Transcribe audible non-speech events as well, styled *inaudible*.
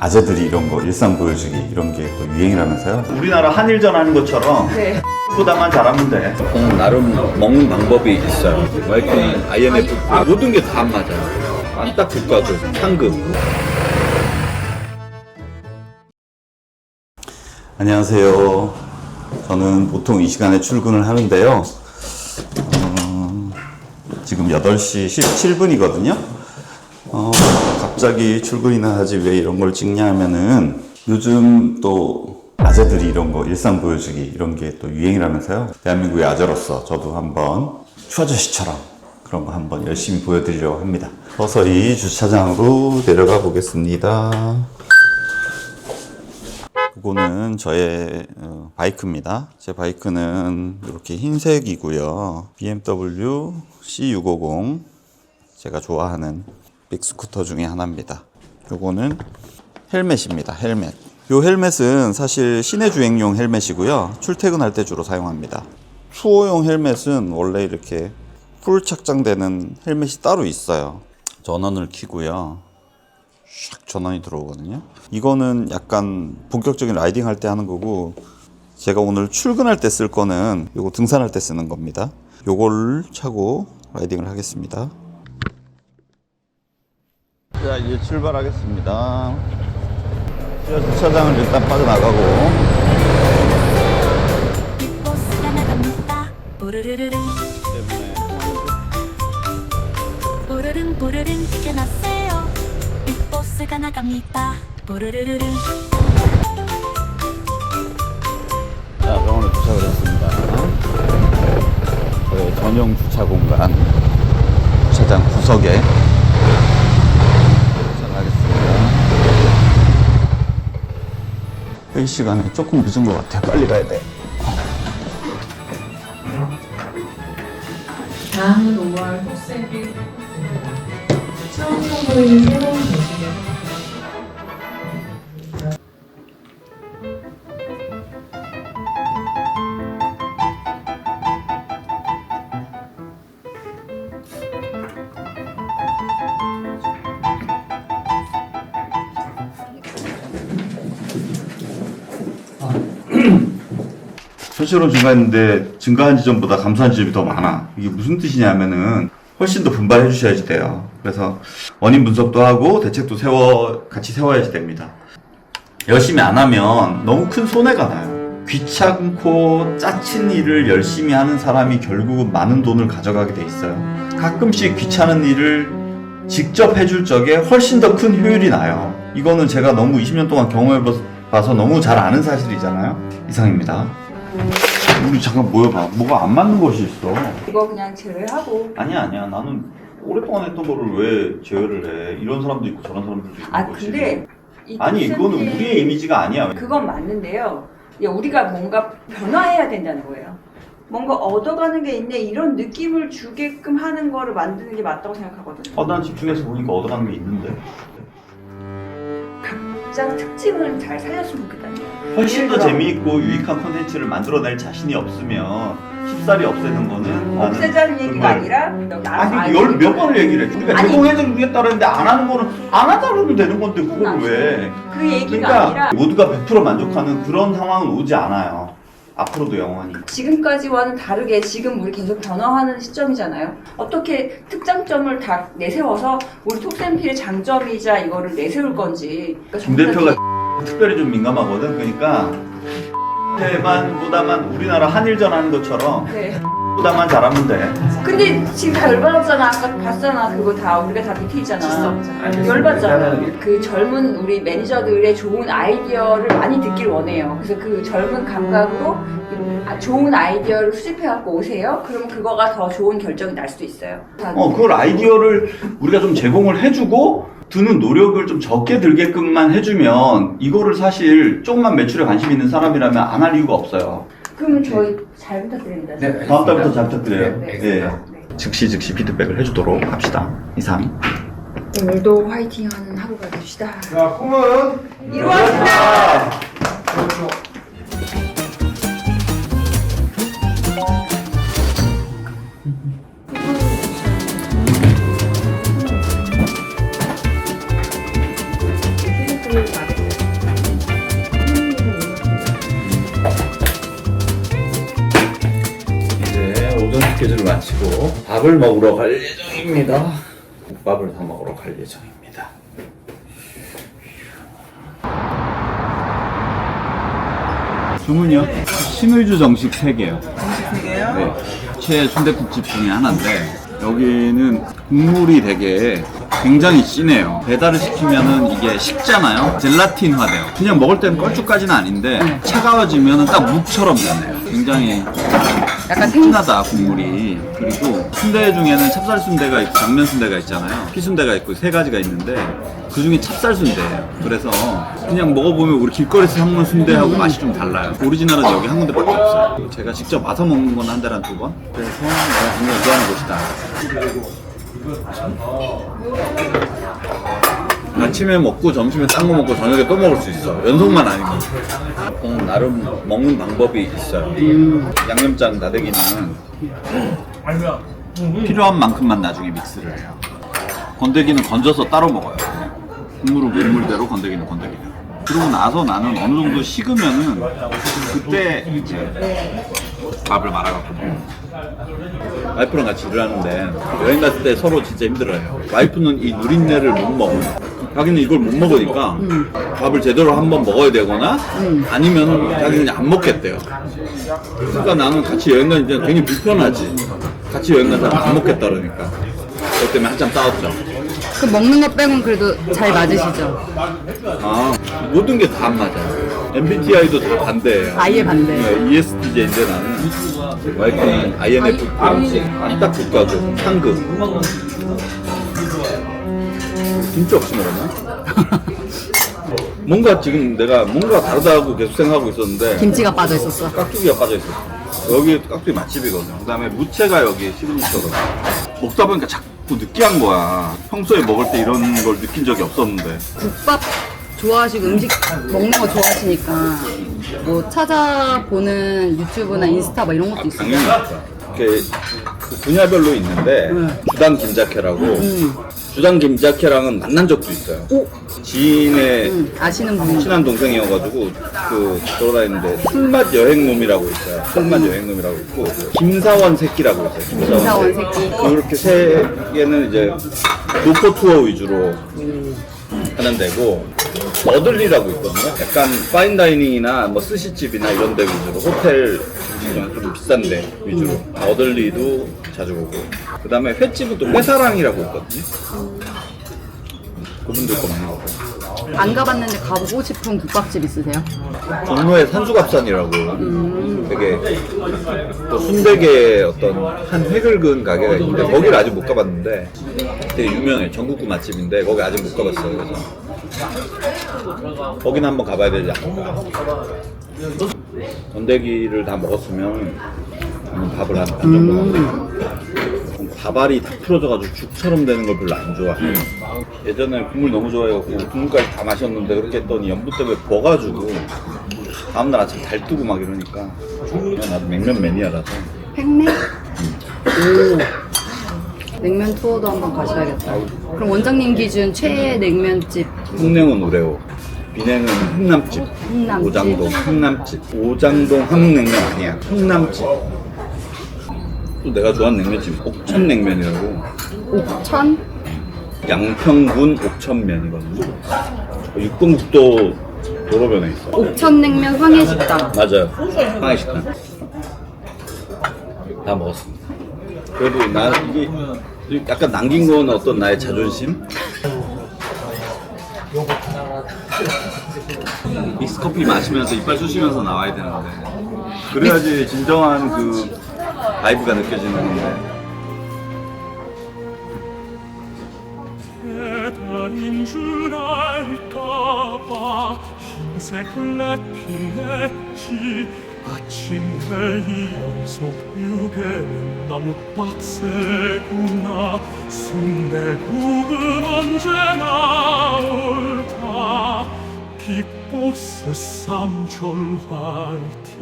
아재들이 이런 거 일상 보여주기 이런 게 또 유행이라면서요? 우리나라 한일전 하는 것처럼 네. 보다만 잘하면 돼. 보통 나름 먹는 방법이 있어요. 와이프는 IMF 모든 게 다 안 맞아요. 안 딱 국가도 상급. 안녕하세요. 저는 보통 이 시간에 출근을 하는데요. 어, 지금 8시 17분이거든요. 어, 갑자기 출근이나 하지 왜 이런 걸 찍냐 하면은 요즘 또 아재들이 이런 거 일상 보여주기 이런 게 또 유행이라면서요. 대한민국의 아재로서 저도 한번 추아저씨처럼 그런 거 한번 열심히 보여드리려고 합니다. 서서히 주차장으로 내려가 보겠습니다. 이거는 저의 어, 바이크입니다. 제 바이크는 이렇게 흰색이고요. BMW C650 제가 좋아하는 빅스쿠터 중에 하나입니다. 요거는 헬멧입니다. 헬멧. 요 헬멧은 사실 시내 주행용 헬멧이고요. 출퇴근할 때 주로 사용합니다. 투어용 헬멧은 원래 이렇게 풀 착장되는 헬멧이 따로 있어요. 전원을 켜고요. 샥 전원이 들어오거든요. 이거는 약간 본격적인 라이딩 할 때 하는 거고 제가 오늘 출근할 때 쓸 거는 요거 등산할 때 쓰는 겁니다. 요걸 차고 라이딩을 하겠습니다. 자, 이제 출발하겠습니다. 주차장을 일단 빠져나가고 때문에. 빅보스가 나갑니다. 뽀르르르릉 자, 병원에 도착을 했습니다. 저의 전용 주차 공간 주차장 구석에 도착하겠습니다. 회의 시간에 조금 늦은 것 같아요. 빨리 가야 돼. 다음은 5월 호세비 처음 선보이는 새로운 현실은 증가했는데 증가한 지점보다 감소한 지점이 더 많아. 이게 무슨 뜻이냐면은 훨씬 더 분발해 주셔야지 돼요. 그래서 원인 분석도 하고 대책도 세워 같이 세워야지 됩니다. 열심히 안 하면 너무 큰 손해가 나요. 귀찮고 짜친 일을 열심히 하는 사람이 결국은 많은 돈을 가져가게 돼 있어요. 가끔씩 귀찮은 일을 직접 해줄 적에 훨씬 더 큰 효율이 나요. 이거는 제가 너무 20년 동안 경험해 봐서 너무 잘 아는 사실이잖아요. 이상입니다. 우리 잠깐 모여봐. 뭐가 안 맞는 것이 있어. 이거 그냥 제외하고 아니야, 아니야. 나는 오랫동안 했던 거를 왜 제어를 해? 이런 사람도 있고 저런 사람들도 있는 아. 근데 이 아니, 이거는 우리의 이미지가 아니야. 그건 맞는데요. 야, 우리가 뭔가 변화해야 된다는 거예요. 뭔가 얻어가는 게 있네 이런 느낌을 주게끔 하는 거를 만드는 게 맞다고 생각하거든요. 어, 난 집중해서 보니까 얻어가는 게 있는데. 각자 특징을 잘 살렸으면 좋겠다는 거예요. 훨씬 더 재미있고 유익한 콘텐츠를 만들어낼 자신이 없으면 쉽사리 없애는 거는 나는 없애자는 얘기가 정말- 아니라 아니 열 몇 번을 얘기를 해. 우리가 아니. 제공해주겠다 그랬는데 안 하는 거는 안 하자 그러면 되는 건데 그걸. 왜? 그 얘기가 그러니까 아니라 모두가 100% 만족하는 그런 상황은 오지 않아요. 앞으로도 영원히. 지금까지와는 다르게 지금 우리 계속 변화하는 시점이잖아요. 어떻게 특장점을 다 내세워서 우리 톡센필의 장점이자 이거를 내세울 건지. 그러니까 김 대표가 특별히 좀 민감하거든. 그러니까 *laughs* 대만 보다만 우리나라 한일전 하는 것처럼 네. 보다만 잘하면 돼. 근데 지금 다 열받았잖아. 아까 봤잖아. 그거 다 우리가 다 있잖아. 열받잖아. 그 젊은 우리 매니저들의 좋은 아이디어를 많이 듣길 원해요. 그래서 그 젊은 감각으로 아, 좋은 아이디어를 수집해갖고 오세요. 그러면 그거가 더 좋은 결정이 날 수도 있어요. 어, 그걸 아이디어를 우리가 좀 제공을 해주고 드는 노력을 좀 적게 들게끔만 해주면 이거를 사실 조금만 매출에 관심 있는 사람이라면 안 할 이유가 없어요. 그러면 저희 잘 부탁드립니다. 네. 다음 달부터 잘 부탁드려요. 네. 예. 네. 즉시 즉시 피드백을 해주도록 합시다. 이상. 오늘도 화이팅하는 하루가 됩시다. 자, 꿈은 이루어진다. 음. 마치고 밥을 먹으러 갈 예정입니다. 국밥을 다 먹으러 갈 예정입니다. 주문이요? 신의주 정식 3개요. 정식 3개요? 네. 최애 순대국집 중에 하나인데 여기는 국물이 되게 굉장히 진해요. 배달을 시키면은 이게 식잖아요. 젤라틴화 돼요. 그냥 먹을 때는 껄쭉까지는 아닌데 차가워지면은 딱 묵처럼 되네요. 굉장히 약간 진하다 국물이. 그리고 순대 중에는 찹쌀 순대가 있고 당면 순대가 있잖아요. 피 순대가 있고 세 가지가 있는데 그 중에 찹쌀 순대예요. 그래서 그냥 먹어보면 우리 길거리에서 먹는 순대하고 맛이 좀 달라요. 오리지널은 여기 한 군데밖에 없어요. 제가 직접 와서 먹는 건 한 달에 한 두 번. 그래서 내가 굉장히 좋아하는 곳이다 아침에 먹고 점심에 딴 거 먹고 저녁에 또 먹을 수 있어. 연속만 아니면 나름 먹는 방법이 있어요. 양념장 다대기는 필요한 만큼만 나중에 믹스를 해요. 건더기는 건져서 따로 먹어요. 국물은 국물대로 건더기는 건더기대로 그러고 나서 나는 어느 정도 식으면은 그때 밥을 말아갖고 와이프랑 같이 일을 하는데 여행 갔을 때 서로 진짜 힘들어요. 와이프는 이 누린내를 못 먹어요 자기는 이걸 못 먹으니까 밥을 제대로 한번 먹어야 되거나 아니면 자기는 그냥 안 먹겠대요. 그러니까 나는 같이 여행 가는데 굉장히 불편하지. 같이 여행 가서 안 먹겠다 그러니까. 그것 때문에 한참 싸웠죠. 그 먹는 거 빼곤 그래도 잘 맞으시죠? 아 모든 게다안 맞아요 MBTI도 다 반대예요. 아예 반대. 네, ESTJ인데 나는 와이프는 INFP 딱 국가고 상극 진짜 없이 먹었나? *laughs* 뭔가 지금 내가 뭔가 다르다고 계속 생각하고 있었는데 김치가 빠져 있었어. 깍두기가 빠져있어 여기 깍두기 맛집이거든 그 다음에 무채가 여기 시그니처거든 먹다 보니까 자꾸 느끼한 거야 평소에 먹을 때 이런 걸 느낀 적이 없었는데 국밥 좋아하시고 음식 먹는 거 좋아하시니까 뭐 찾아보는 유튜브나 인스타 뭐 이런 것도 있어요. 당연히. 이렇게 그 분야별로 있는데 주당 김자케라고 주당 김자케랑은 만난 적도 있어요. 오, 지인의 음, 아시는 분. 친한 동생이어가지고 그 돌아다니는데 술맛 여행놈이라고 있어요. 술맛 여행놈이라고 있고 김사원 새끼라고 있어요. 김사원 새끼. 그렇게 세 개는 이제 노포 투어 위주로 하는 데고 너들리라고 있거든요. 약간 파인다이닝이나 뭐 스시집이나 이런 데 위주로 호텔 좀 비싼 데 위주로 너들리도 자주 보고 그 다음에 횟집은 또 회사랑이라고 있거든요. 그분들 거 많이 안 가봤는데 가보고 싶은 국밥집 있으세요? 종로의 산수갑산이라고. 되게 또 순대계 어떤 한 획을 그은 가게가 있는데 거기를 아직 못 가봤는데 되게 유명해 전국구 맛집인데 거기 아직 못 가봤어요. 그래서 거기는 한번 가봐야 되지 않을까. 건더기를 다 먹었으면 밥을 한반 정도 먹고 밥알이 다 풀어져가지고 죽처럼 되는 걸 별로 안 좋아해 예전에 국물 너무 좋아해갖고 국물까지 다 마셨는데 그렇게 했더니 염분 때문에 버가지고 다음날 아침 달 뜨고 막 이러니까 그냥 나도 냉면 매니아라서 팽냉? 오. 냉면 투어도 한번 가셔야겠다. 그럼 원장님 기준 최애 냉면집 흥냉은 우레오 비냉은 흥남집 흥남집. 오장동 흥남집 오장동 함흥냉면 아니야 흥남집 또 내가 좋아하는 냉면집 옥천냉면이라고 옥천? 양평군 옥천면이거든요 육동국도 도로변에 있어 옥천냉면 황해식당. 맞아요. 황해식당. 다 먹었습니다. 그래도 나 이게 약간 남긴 건 어떤 나의 자존심? 믹스커피 마시면서 이빨 쑤시면서 나와야 되는데 그래야지 진정한 그 바이브가 느껴지는 건데. 달인 줄 알까봐 흰색 래핑했지. 아침에 이 연속 유괴는 너무 빡세구나. 순대국은 언제 나올까? 빅보스 삼촌 화이팅